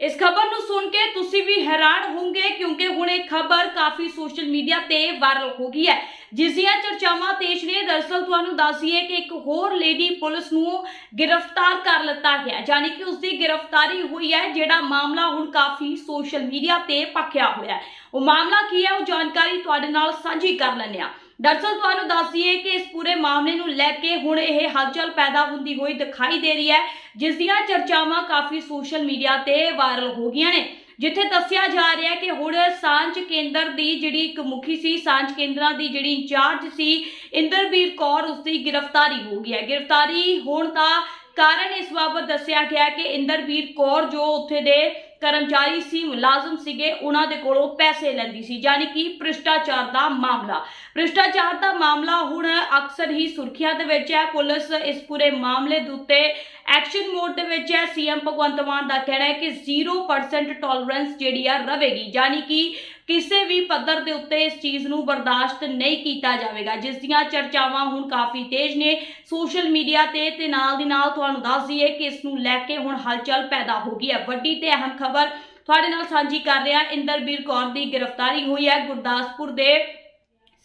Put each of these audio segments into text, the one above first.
ਇਸ ਖਬਰ ਨੂੰ ਸੁਣ ਕੇ ਤੁਸੀਂ ਵੀ ਹੈਰਾਨ ਹੋਵੋਗੇ, ਕਿਉਂਕਿ ਹੁਣ ਇਹ ਖਬਰ ਕਾਫੀ ਸੋਸ਼ਲ ਮੀਡੀਆ ਤੇ ਵਾਇਰਲ ਹੋ ਗਈ ਹੈ। ਜਿਸ ਦੀਆਂ ਚਰਚਾਵਾਂ ਤੇਜ਼ ਨੇ, ਦਰਅਸਲ ਤੁਹਾਨੂੰ ਦੱਸੀਏ ਕਿ ਇੱਕ ਹੋਰ ਲੇਡੀ ਪੁਲਿਸ ਨੂੰ ਗ੍ਰਿਫਤਾਰ ਕਰ ਲਿੱਤਾ ਗਿਆ ਯਾਨੀ ਕਿ ਉਸ ਦੀ ਗ੍ਰਿਫਤਾਰੀ ਹੋਈ ਹੈ, ਜਿਹੜਾ ਮਾਮਲਾ ਹੁਣ ਕਾਫੀ ਸੋਸ਼ਲ ਮੀਡੀਆ ਤੇ ਪੱਕਿਆ ਹੋਇਆ ਹੈ। ਉਹ ਮਾਮਲਾ ਕੀ ਹੈ, ਉਹ ਜਾਣਕਾਰੀ ਤੁਹਾਡੇ ਨਾਲ ਸਾਂਝੀ ਕਰ ਲੈਂਦੇ ਹਾਂ। ਦਰਅਸਲ ਤੁਹਾਨੂੰ ਦੱਸ ਦਈਏ ਕਿ ਇਸ ਪੂਰੇ ਮਾਮਲੇ ਨੂੰ ਲੈ ਕੇ ਹੁਣ ਇਹ ਹਲਚਲ ਪੈਦਾ ਹੁੰਦੀ ਹੋਈ ਦਿਖਾਈ ਦੇ ਰਹੀ ਹੈ, ਜਿਸ ਦੀਆਂ ਚਰਚਾਵਾਂ ਕਾਫੀ ਸੋਸ਼ਲ ਮੀਡੀਆ ਤੇ ਵਾਇਰਲ ਹੋ ਗਈਆਂ ਨੇ। ਜਿੱਥੇ ਦੱਸਿਆ ਜਾ ਰਿਹਾ ਹੈ ਕਿ ਹੁਣ ਸਾਂਝ ਕੇਂਦਰ ਦੀ ਜਿਹੜੀ ਇੱਕ ਮੁਖੀ ਸੀ, ਸਾਂਝ ਕੇਂਦਰਾਂ ਦੀ ਜਿਹੜੀ ਇੰਚਾਰਜ ਸੀ, ਇੰਦਰਬੀਰ ਕੌਰ ਉਸ ਦੀ ਗ੍ਰਿਫਤਾਰੀ ਹੋ ਗਈ ਹੈ। ਗ੍ਰਿਫਤਾਰੀ ਹੋਣ ਦਾ ਕਾਰਨ ਇਸ ਬਾਬਤ ਦੱਸਿਆ ਗਿਆ ਕਿ ਇੰਦਰਬੀਰ ਕੌਰ ਜੋ ਉੱਥੇ ਦੇ ਕਰਮਚਾਰੀ ਸੀ, ਮੁਲਾਜ਼ਮ ਸੀਗੇ, ਉਹਨਾਂ ਦੇ ਕੋਲੋਂ ਪੈਸੇ ਲੈਂਦੀ ਸੀ, ਯਾਨੀ ਕਿ ਭ੍ਰਿਸ਼ਟਾਚਾਰ ਦਾ ਮਾਮਲਾ। ਭ੍ਰਿਸ਼ਟਾਚਾਰ ਦਾ ਮਾਮਲਾ ਹੁਣ ਅਕਸਰ ਹੀ ਸੁਰਖੀਆਂ ਦੇ ਵਿੱਚ ਹੈ। ਪੁਲਿਸ ਇਸ ਪੂਰੇ ਮਾਮਲੇ ਦੇ ਉੱਤੇ ਐਕਸ਼ਨ ਮੋਡ ਦੇ ਵਿੱਚ ਹੈ। ਸੀਐਮ ਭਗਵੰਤ ਮਾਨ ਦਾ ਕਹਿਣਾ ਹੈ ਕਿ 0% ਟੋਲਰੈਂਸ ਜਿਹੜੀ ਆ ਰਵੇਗੀ। ਯਾਨੀ ਕਿ ਕਿਸੇ ਵੀ ਪੱਧਰ ਦੇ ਉੱਤੇ ਇਸ ਚੀਜ਼ ਨੂੰ ਬਰਦਾਸ਼ਤ ਨਹੀਂ ਕੀਤਾ ਜਾਵੇਗਾ। ਜਿਸ ਦੀਆਂ ਚਰਚਾਵਾਂ ਹੁਣ ਕਾਫੀ ਤੇਜ਼ ਨੇ। ਸੋਸ਼ਲ ਮੀਡੀਆ ਤੇ ਤੇ ਨਾਲ ਦੀ ਨਾਲ ਤੁਹਾਨੂੰ ਦੱਸ ਦਈਏ ਕਿ ਇਸ ਨੂੰ ਲੈ ਕੇ ਹੁਣ ਹਲਚਲ ਪੈਦਾ ਹੋ ਗਈ ਹੈ। ਵੱਡੀ ਤੇ ਅਹਿਮ ਖਬਰ ਤੁਹਾਡੇ ਨਾਲ ਸਾਂਝੀ ਕਰ ਰਿਹਾ ਇੰਦਰਬੀਰ ਕੌਰ ਦੀ ਗ੍ਰਿਫਤਾਰੀ ਹੋਈ ਹੈ ਗੁਰਦਾਸਪੁਰ ਦੇ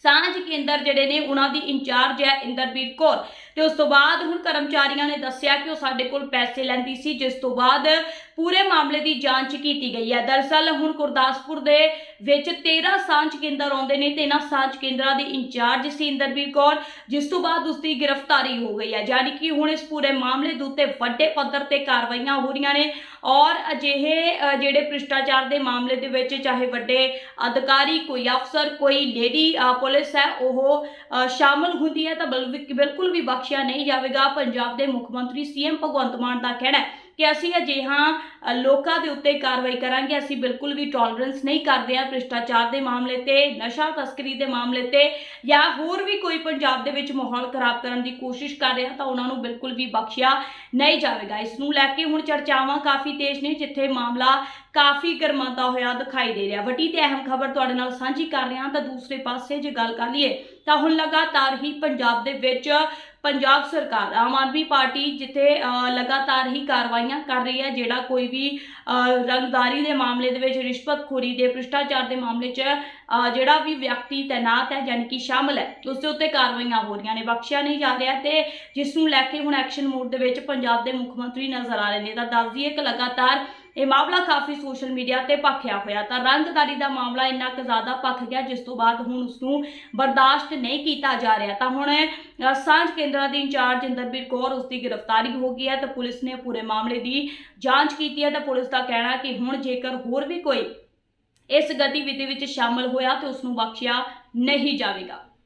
ਸਾਂਝ ਕੇਂਦਰ ਜਿਹੜੇ ਨੇ, ਉਹਨਾਂ ਦੀ ਇੰਚਾਰਜ ਹੈ ਇੰਦਰਬੀਰ ਕੌਰ। ਤੇ ਉਸ ਤੋਂ ਬਾਅਦ ਹੁਣ ਕਰਮਚਾਰੀਆਂ ਨੇ ਦੱਸਿਆ ਕਿ ਉਹ ਸਾਡੇ ਕੋਲ ਪੈਸੇ ਲੈਂਦੀ ਸੀ, ਜਿਸ ਤੋਂ ਬਾਅਦ ਪੂਰੇ ਮਾਮਲੇ ਦੀ ਜਾਂਚ ਕੀਤੀ ਗਈ ਹੈ। ਦਰਅਸਲ ਹੁਣ ਗੁਰਦਾਸਪੁਰ ਦੇ ਵਿੱਚ 13 ਸਾਂਝ ਕੇਂਦਰ ਆਉਂਦੇ ਨੇ ਤੇ ਇਹਨਾਂ ਸਾਂਝ ਕੇਂਦਰਾਂ ਦੀ ਇੰਚਾਰਜ ਸੀ ਇੰਦਰਬੀਰ ਕੌਰ, ਜਿਸ ਤੋਂ ਬਾਅਦ ਉਸ ਦੀ ਗ੍ਰਿਫਤਾਰੀ ਹੋ ਗਈ ਹੈ। ਯਾਨੀ ਕਿ ਹੁਣ ਇਸ ਪੂਰੇ ਮਾਮਲੇ ਦੇ ਉੱਤੇ ਵੱਡੇ ਪੱਧਰ ਤੇ ਕਾਰਵਾਈਆਂ ਹੋ ਰਹੀਆਂ ਨੇ ਔਰ ਅਜਿਹੇ ਜਿਹੜੇ ਭ੍ਰਿਸ਼ਟਾਚਾਰ ਦੇ ਮਾਮਲੇ ਦੇ ਵਿੱਚ ਚਾਹੇ ਵੱਡੇ ਅਧਿਕਾਰੀ, ਕੋਈ ਅਫਸਰ, ਕੋਈ ਲੇਡੀ ਪੁਲਿਸ ਹੈ, ਉਹ ਸ਼ਾਮਲ ਹੁੰਦੀ ਹੈ ਤਾਂ ਬਲ- ਬਿਲਕੁਲ ਵੀ ਬਖਸ਼ਿਆ ਨਹੀਂ ਜਾਵੇਗਾ। ਪੰਜਾਬ ਦੇ ਮੁੱਖ ਮੰਤਰੀ ਸੀਐਮ ਭਗਵੰਤ ਮਾਨ ਦਾ ਕਹਿਣਾ ਹੈ ਕਿ ਅਸੀਂ ਅਜਿਹਾ ਲੋਕਾਂ ਦੇ ਉੱਤੇ ਕਾਰਵਾਈ ਕਰਾਂਗੇ। ਅਸੀਂ ਬਿਲਕੁਲ ਵੀ ਟੋਲਰੈਂਸ ਨਹੀਂ ਕਰਦੇ ਹਾਂ ਭ੍ਰਿਸ਼ਟਾਚਾਰ ਦੇ ਮਾਮਲੇ ਤੇ, ਨਸ਼ਾ ਤਸਕਰੀ ਦੇ ਮਾਮਲੇ ਤੇ ਜਾਂ ਹੋਰ ਵੀ ਕੋਈ ਪੰਜਾਬ ਦੇ ਵਿੱਚ ਮਾਹੌਲ ਖਰਾਬ ਕਰਨ ਦੀ ਕੋਸ਼ਿਸ਼ ਕਰ ਰਿਹਾ ਤਾਂ ਉਹਨਾਂ ਨੂੰ ਬਿਲਕੁਲ ਵੀ ਬਖਸ਼ਿਆ ਨਹੀਂ ਜਾਵੇਗਾ। ਇਸ ਨੂੰ ਲੈ ਕੇ ਹੁਣ ਚਰਚਾਵਾਂ ਕਾਫੀ ਤੇਜ਼ ਨੇ ਜਿੱਥੇ ਮਾਮਲਾ ਕਾਫੀ ਗਰਮਾਉਂਦਾ ਹੋਇਆ ਦਿਖਾਈ ਦੇ ਰਿਹਾ। ਵੱਡੀ ਤੇ ਅਹਿਮ ਖਬਰ ਤੁਹਾਡੇ ਨਾਲ ਸਾਂਝੀ ਕਰ ਰਿਹਾ ਤਾਂ ਦੂਸਰੇ ਪਾਸੇ ਜੇ ਗੱਲ ਕਰ ਲਈਏ, ਤਾਂ ਹੁਣ ਲਗਾਤਾਰ ਹੀ ਪੰਜਾਬ ਦੇ ਵਿੱਚ ਪੰਜਾਬ ਸਰਕਾਰ, ਆਮ ਆਦਮੀ ਪਾਰਟੀ ਜਿੱਥੇ ਲਗਾਤਾਰ ਹੀ ਕਾਰਵਾਈਆਂ ਕਰ ਰਹੀ ਹੈ, ਜਿਹੜਾ ਕੋਈ ਵੀ ਰੰਗਦਾਰੀ ਦੇ ਮਾਮਲੇ ਦੇ ਵਿੱਚ ਰਿਸ਼ਵਤਖੋਰੀ ਦੇ, ਭ੍ਰਿਸ਼ਟਾਚਾਰ ਦੇ ਮਾਮਲੇ 'ਚ ਜਿਹੜਾ ਵੀ ਵਿਅਕਤੀ ਤਾਇਨਾਤ ਹੈ, ਯਾਨੀ ਕਿ ਸ਼ਾਮਲ ਹੈ, ਉਸ ਦੇ ਉੱਤੇ ਕਾਰਵਾਈਆਂ ਹੋ ਰਹੀਆਂ ਨੇ, ਬਖਸ਼ਿਆ ਨਹੀਂ ਜਾ ਰਿਹਾ ਤੇ ਜਿਸ ਨੂੰ ਲੈ ਕੇ ਹੁਣ ਐਕਸ਼ਨ ਮੋਡ ਦੇ ਵਿੱਚ ਪੰਜਾਬ ਦੇ ਮੁੱਖ ਮੰਤਰੀ ਨਜ਼ਰ ਆ ਰਹੇ ਨੇ। ਤਾਂ ਦੱਸ ਦਈਏ ਕਿ ਲਗਾਤਾਰ ਇਹ ਮਾਮਲਾ ਕਾਫੀ ਸੋਸ਼ਲ ਮੀਡੀਆ ਤੇ ਭਖਿਆ ਹੋਇਆ। ਤਾਂ ਰੰਗਦਾਰੀ ਦਾ ਮਾਮਲਾ ਇੰਨਾ ਕੁ ਜ਼ਿਆਦਾ ਭਖ ਗਿਆ, ਜਿਸ ਤੋਂ ਬਾਅਦ ਹੁਣ ਉਸ ਨੂੰ ਬਰਦਾਸ਼ਤ ਨਹੀਂ ਕੀਤਾ ਜਾ ਰਿਹਾ। ਤਾਂ ਹੁਣ ਸਾਂਝ ਕੇਂਦਰਾਂ ਦੀ ਇੰਚਾਰਜ ਇੰਦਰਬੀਰ ਕੌਰ ਉਸ ਦੀ ਗ੍ਰਿਫਤਾਰੀ ਹੋ ਗਈ ਹੈ ਤਾਂ ਪੁਲਿਸ ਨੇ ਪੂਰੇ ਮਾਮਲੇ ਦੀ ਜਾਂਚ ਕੀਤੀ ਹੈ ਤਾਂ ਪੁਲਿਸ ਦਾ ਕਹਿਣਾ ਕਿ ਹੁਣ ਜੇਕਰ ਹੋਰ ਵੀ ਕੋਈ ਇਸ ਗਤੀਵਿਧੀ ਵਿੱਚ ਸ਼ਾਮਲ ਹੋਇਆ ਤਾਂ ਉਸ ਨੂੰ ਬਖਸ਼ਿਆ ਨਹੀਂ ਜਾਵੇਗਾ।